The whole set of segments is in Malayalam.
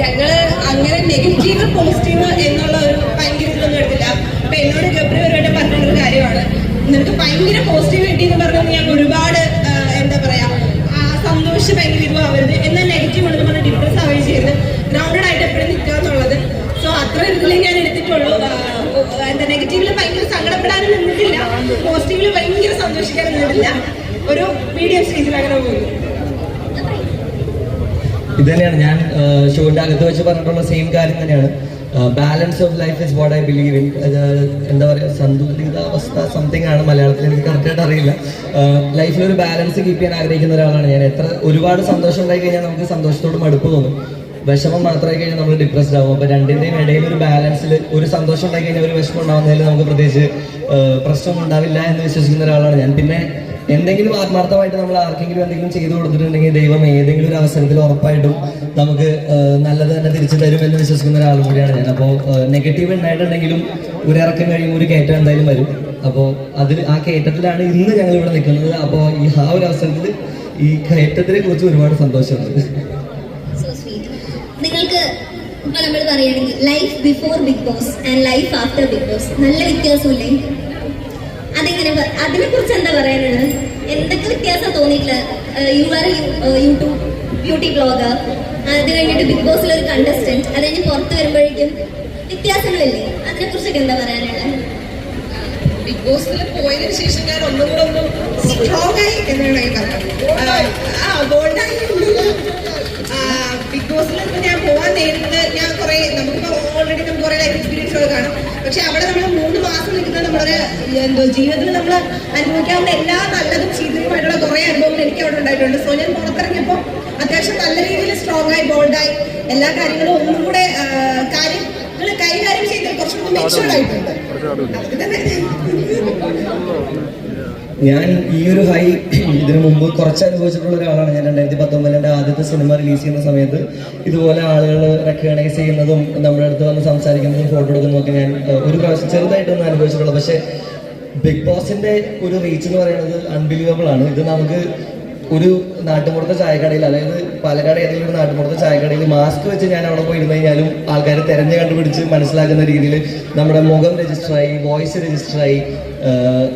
ഞങ്ങൾ അങ്ങനെ നെഗറ്റീവ് പോസിറ്റീവ് എന്നുള്ള ഒരു ഭയങ്കര ഇതൊന്നും എടുത്തില്ല. അപ്പൊ എന്നോട് ഗബ്രി വരുവായിട്ട് പറഞ്ഞൊരു കാര്യമാണ്. നിനക്ക് ഭയങ്കര പോസിറ്റീവ് കിട്ടി എന്ന് പറഞ്ഞത് ഞാൻ ഒരുപാട് എന്താ പറയാ സന്തോഷം ഭയങ്കര ഇതുവാവരുത് എന്നാൽ നെഗറ്റീവ് ഉണ്ടെന്ന് പറഞ്ഞാൽ ഡിപ്രസ് ആവുകയും ചെയ്ത് ഗ്രൗണ്ടഡ് ആയിട്ട് എപ്പോഴും നിൽക്കുക എന്നുള്ളത്. സോ അത്ര ഇതിലേ ഞാൻ എടുത്തിട്ടുള്ളൂ. എന്താ നെഗറ്റീവിൽ ഭയങ്കര സങ്കടപ്പെടാനും നിന്നിട്ടില്ല. പോസിറ്റീവിൽ ഭയങ്കര സന്തോഷിക്കാനും നിന്നിട്ടില്ല. ഒരു മീഡിയം സ്റ്റേജിൽ അങ്ങനെ പോകുന്നു. ഇത് തന്നെയാണ് ഞാൻ ഷോയുടെ അകത്ത് വെച്ച് പറഞ്ഞിട്ടുള്ള സെയിം കാര്യം തന്നെയാണ്. Balance of life is what I believe in എന്താ പറയുക സന്തുലിതാവസ്ഥ സംതിങ് ആണ് മലയാളത്തിൽ എനിക്ക് കറക്റ്റായിട്ട് അറിയില്ല. ലൈഫിൽ ഒരു ബാലൻസ് കീപ്പ് ചെയ്യാൻ ആഗ്രഹിക്കുന്ന ഒരാളാണ് ഞാൻ. എത്ര ഒരുപാട് സന്തോഷം ഉണ്ടായി കഴിഞ്ഞാൽ നമുക്ക് സന്തോഷത്തോട് മടുപ്പ് തോന്നും. വിഷമം മാത്രമായി കഴിഞ്ഞാൽ നമ്മൾ ഡിപ്രസ്ഡ് ആവും. അപ്പോൾ രണ്ടിന്റെയും ഇടയിൽ ഒരു ബാലൻസിൽ ഒരു സന്തോഷം ഉണ്ടായി കഴിഞ്ഞാൽ ഒരു വിഷമം ഉണ്ടാകുന്നതിൽ നമുക്ക് പ്രത്യേകിച്ച് പ്രശ്നം ഉണ്ടാവില്ല എന്ന് വിശ്വസിക്കുന്ന ഒരാളാണ് ഞാൻ. പിന്നെ എന്തെങ്കിലും ആത്മാർത്ഥമായിട്ട് നമ്മൾ ആർക്കെങ്കിലും എന്തെങ്കിലും ചെയ്തു കൊടുത്തിട്ടുണ്ടെങ്കിൽ ദൈവം ഏതെങ്കിലും ഒരു അവസരത്തിൽ ഉറപ്പായിട്ടും നമുക്ക് നല്ലത് തന്നെ തിരിച്ചു തരും എന്ന് വിശ്വസിക്കുന്ന ഒരാളും കൂടിയാണ് ഞാൻ. അപ്പോൾ നെഗറ്റീവ് ഉണ്ടായിട്ടുണ്ടെങ്കിലും ഒരു ഇറക്കം കഴിയുമ്പോൾ ഒരു കയറ്റം എന്തായാലും വരും. അപ്പോൾ അതിൽ ആ കയറ്റത്തിലാണ് ഇന്ന് ഞങ്ങൾ ഇവിടെ നിൽക്കുന്നത്. അപ്പോൾ ഈ ആ ഒരു അവസരത്തിൽ ഈ കയറ്റത്തിനെ കുറിച്ച് ഒരുപാട് സന്തോഷമുണ്ട്. നിങ്ങൾക്ക് ഇപ്പൊ നമ്മൾ പറയുകയാണെങ്കിൽ life before Bigg Boss and life after Bigg Boss നല്ല വ്യത്യാസമില്ലേ? അതെങ്ങനെ അതിനെ അതിനെക്കുറിച്ച് എന്താ പറയാനുള്ളത്? എന്തൊക്കെ വ്യത്യാസം തോന്നിയിട്ടില്ല? You are YouTube beauty blogger അത് കഴിഞ്ഞിട്ട് ബിഗ് ബോസിൽ ഒരു കണ്ടസ്റ്റന്റ് അത് കഴിഞ്ഞ് പുറത്ത് വരുമ്പോഴേക്കും വ്യത്യാസങ്ങളില്ലേ? അതിനെക്കുറിച്ചൊക്കെ എന്താ പറയാനുള്ളത്? ബിഗ് ബോസിൽ പോയതിനു ശേഷം ഞാൻ ഒന്നും കൂടെ ഒന്ന് സ്ട്രോങ് ആയി എന്നാണ് വേണമെങ്കിൽ പറഞ്ഞത്. ബിഗ് ബോസിൽ ഞാൻ പോവാൻ നേരിട്ട് ഞാൻ കുറെ നമുക്കിപ്പോ ഓൾറെഡി നമുക്ക് കുറെ ലൈഫ് എക്സ്പീരിയൻസ് ഒക്കെ കാണും. പക്ഷെ അവിടെ നമ്മൾ മൂന്ന് മാസം നിൽക്കുന്നത് നമ്മുടെ എന്തോ ജീവിതത്തിൽ നമ്മൾ അനുഭവിക്കാവുന്ന എല്ലാ നല്ലതും ചീത്തയുമായിട്ടുള്ള കുറെ അനുഭവങ്ങൾ എനിക്ക് അവിടെ ഉണ്ടായിട്ടുണ്ട്. സോ ഞാൻ പുറത്തിറങ്ങിയപ്പോൾ അത്യാവശ്യം നല്ല രീതിയിൽ സ്ട്രോങ് ആയി ബോൾഡായി എല്ലാ കാര്യങ്ങളും ഒന്നും കൂടെ കാര്യങ്ങൾ കൈകാര്യം ചെയ്ത് കുറച്ചും കൂടി മെച്ചുവേർഡ് ആയിട്ടുണ്ട്. അതൊക്കെ തന്നെ. ഞാൻ ഈ ഒരു ഹൈ ഇതിനു മുമ്പ് കുറച്ച് അനുഭവിച്ചിട്ടുള്ള ഒരാളാണ്. ഞാൻ രണ്ടായിരത്തി പത്തൊമ്പതിൽ എന്റെ ആദ്യത്തെ സിനിമ റിലീസ് ചെയ്യുന്ന സമയത്ത് ഇതുപോലെ ആളുകൾ റെക്കഗ്നൈസ് ചെയ്യുന്നതും നമ്മുടെ അടുത്ത് വന്ന് സംസാരിക്കുന്നതും ഫോട്ടോ എടുക്കുന്നതും ഒക്കെ ഞാൻ ഒരു പ്രാവശ്യം ചെറുതായിട്ടൊന്നും അനുഭവിച്ചിട്ടുള്ളൂ. പക്ഷേ ബിഗ് ബോസിന്റെ ഒരു റീച്ച് എന്ന് പറയുന്നത് അൺബിലീവബിൾ ആണ്. ഇത് നമുക്ക് ഒരു നാട്ടുമ്പുറത്തെ ചായക്കടയിൽ അതായത് പാലക്കാട് ഏതെങ്കിലും ഒരു നാട്ടുമ്പുറത്തെ ചായക്കടയിൽ മാസ്ക് വെച്ച് ഞാൻ അവിടെ പോയി ഇരുന്ന് കഴിഞ്ഞാലും ആൾക്കാരെ തെരഞ്ഞു കണ്ടുപിടിച്ച് മനസ്സിലാക്കുന്ന രീതിയിൽ നമ്മുടെ മുഖം രജിസ്റ്ററായി വോയിസ് രജിസ്റ്ററായി.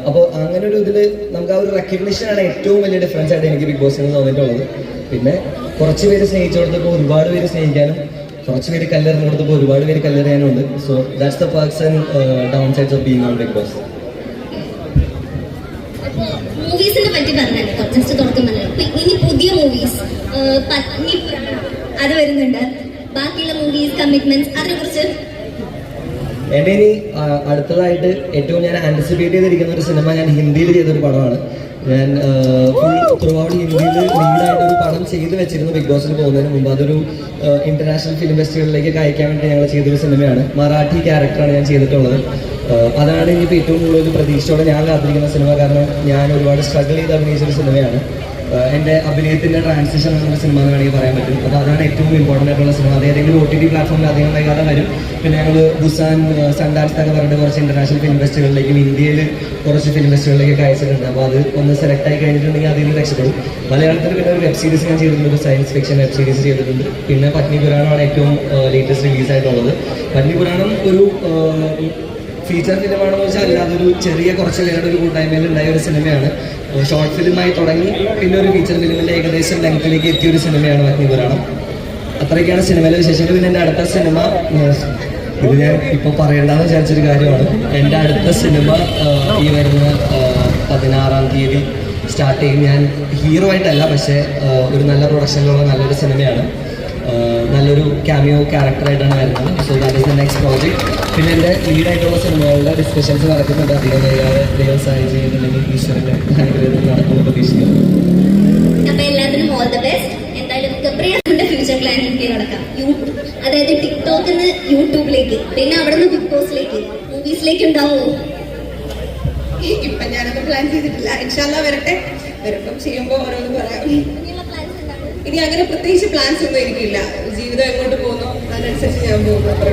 അപ്പോൾ അങ്ങനെ ഒരു ഇതിൽ നമുക്ക് ആ ഒരു റെക്കഗ്നിഷനാണ് ഏറ്റവും വലിയ ഡിഫറൻസ് ആയിട്ട് എനിക്ക് ബിഗ് ബോസിൽ നിന്ന് തോന്നിയിട്ടുള്ളത്. പിന്നെ കുറച്ച് പേര് സ്നേഹിച്ചു കൊടുത്തപ്പോൾ ഒരുപാട് പേര് സ്നേഹിക്കാനും കുറച്ച് പേര് കല്ലെറിഞ്ഞു കൊടുത്തപ്പോൾ ഒരുപാട് പേര് കല്ലെറിയാനും ഉണ്ട് so that's the person downsides of being on Bigg Boss മൂവീസിനെ പറ്റി പറഞ്ഞല്ലോ ജസ്റ്റ് തുടക്കം പറഞ്ഞല്ലോ ഇനി പുതിയ മൂവീസ് പത്നി അത് വരുന്നുണ്ട്. ബാക്കിയുള്ള മൂവീസ് കമ്മിറ്റ്മെന്റ്സ് അതിനെ കുറിച്ച് എന്റെ ഇനി അടുത്തതായിട്ട് ഏറ്റവും ഞാൻ ആന്റിസിപ്പേറ്റ് ചെയ്തിരിക്കുന്ന ഒരു സിനിമ ഞാൻ ഹിന്ദിയിൽ ചെയ്തൊരു പടമാണ്. ഞാൻ ഫുൾ ത്രൂ ഹിന്ദിയിൽ ലീഡായിട്ട് ഒരു പടം ചെയ്ത് വെച്ചിരുന്നു ബിഗ് ബോസിൽ പോകുന്നതിന് മുമ്പ്. അതൊരു ഇന്റർനാഷണൽ ഫിലിം ഫെസ്റ്റിവലിലേക്ക് അയക്കാൻ വേണ്ടി ഞങ്ങൾ ചെയ്തൊരു സിനിമയാണ് മറാഠി ക്യാരക്ടറാണ് ഞാൻ ചെയ്തിട്ടുള്ളത്. അതാണ് ഇനിയിപ്പോൾ ഏറ്റവും കൂടുതൽ പ്രതീക്ഷയോടെ ഞാൻ കാത്തിരിക്കുന്ന സിനിമ. കാരണം ഞാൻ ഒരുപാട് സ്ട്രഗിൾ ചെയ്ത് അഭിനയിച്ചൊരു സിനിമയാണ്. എന്റെ അഭിനയത്തിന്റെ ട്രാൻസിഷൻ എന്നുള്ള സിനിമ എന്ന് വേണമെങ്കിൽ പറയാൻ പറ്റും. അപ്പോൾ അതാണ് ഏറ്റവും ഇമ്പോർട്ടന്റ് ആയിട്ടുള്ള സിനിമ. അത് ഏതെങ്കിലും ഒ ടി ടി പ്ലാറ്റ്ഫോമിൽ അധികം വൈകാതെ വരും. പിന്നെ ഞങ്ങൾ ബുസാൻ സൺഡാൻസ് എന്നൊക്കെ പറഞ്ഞിട്ട് കുറച്ച് ഇന്റർനാഷണൽ ഫിലിം ഫെസ്റ്റിവലിലേക്കും ഇന്ത്യയിൽ കുറച്ച് ഫിലിം ഫെസ്റ്റിവലിലേക്കൊക്കെ അയച്ചിട്ടുണ്ട്. അപ്പോൾ അത് ഒന്ന് സെലക്ട് ആയി കഴിഞ്ഞിട്ടുണ്ടെങ്കിൽ അതിൽ നിന്ന് രക്ഷപ്പെടും. മലയാളത്തിൽ പിന്നെ ഒരു വെബ് സീരീസ് ഞാൻ ചെയ്തിട്ടുണ്ട്. സയൻസ് ഫിക്ഷൻ വെബ് സീരീസ് ചെയ്തിട്ടുണ്ട്. പിന്നെ പത്നി പുരാണമാണ് ഏറ്റവും ലേറ്റസ്റ്റ് റിലീസായിട്ടുള്ളത് പത്നി പുരാണം ഒരു ഫീച്ചർ ഫിലിമാണെന്ന് വെച്ചാൽ അല്ലാതെ ഒരു ചെറിയ കുറച്ച് പേരുടെ ഒരു കൂട്ടായ്മയിൽ ഉണ്ടായ ഒരു സിനിമയാണ് ഷോർട്ട് ഫിലിമായി തുടങ്ങി പിന്നെ ഒരു ഫീച്ചർ ഫിലിമിന്റെ ഏകദേശം ലെങ്ത്തിലേക്ക് എത്തിയ ഒരു സിനിമയാണ് അഗ്നിപുരാണം അത്രയൊക്കെയാണ് സിനിമയിലെ വിശേഷങ്ങൾ. പിന്നെ എന്റെ അടുത്ത സിനിമ ഇത് ഞാൻ ഇപ്പോൾ പറയേണ്ടെന്ന് വിചാരിച്ചൊരു കാര്യമാണ്. എന്റെ അടുത്ത സിനിമ ഈ വരുന്ന പതിനാറാം തീയതി സ്റ്റാർട്ട് ചെയ്യും. ഞാൻ ഹീറോ ആയിട്ടല്ല പക്ഷേ ഒരു നല്ല പ്രൊഡക്ഷനിലുള്ള നല്ലൊരു സിനിമയാണ് നല്ലൊരു ക്യാമിയോ ക്യാരക്ടറായിട്ടാണ് വരുന്നത്. So that is the next project പിന്നെ എന്റെ ലീഡായിട്ടുള്ള സിനിമകളുടെ ഡിസ്കഷൻസ് നടക്കുന്നുണ്ട്. അധികം വൈകാതെ ദൈവം സഹായം ചെയ്യുന്നുണ്ടെങ്കിൽ ഈശ്വരന്റെ അനുഗ്രഹത്തിൽ നടക്കുമെന്ന് പ്രതീക്ഷിക്കുന്നു. അപ്പൊ എല്ലാത്തിനും ഓൾ ദ ബെസ്റ്റ് എന്തായാലും ഫ്യൂച്ചർ പ്ലാനിലേക്ക് നടക്കാം. യൂട്യൂബ് അതായത് ടിക്ടോക്കിൽ നിന്ന് യൂട്യൂബിലേക്ക് പിന്നെ അവിടെ നിന്ന് ബിഗ് ബോസിലേക്ക് മൂവീസിലേക്ക് ഉണ്ടാവുമോ ഇപ്പൊ ഞാനത് പ്ലാൻ ചെയ്തിട്ടില്ല. ഇൻഷാല്ല വരട്ടെ. വരുമ്പം ചെയ്യുമ്പോൾ ഓരോന്ന് പറയാം. ഇനി അങ്ങനെ പ്രത്യേകിച്ച് പ്ലാൻസ് ഒന്നും എനിക്കില്ല. ജീവിതം എങ്ങോട്ട് പോകുന്നു അതിനനുസരിച്ച് ഞാൻ പോകുന്നു അത്രേ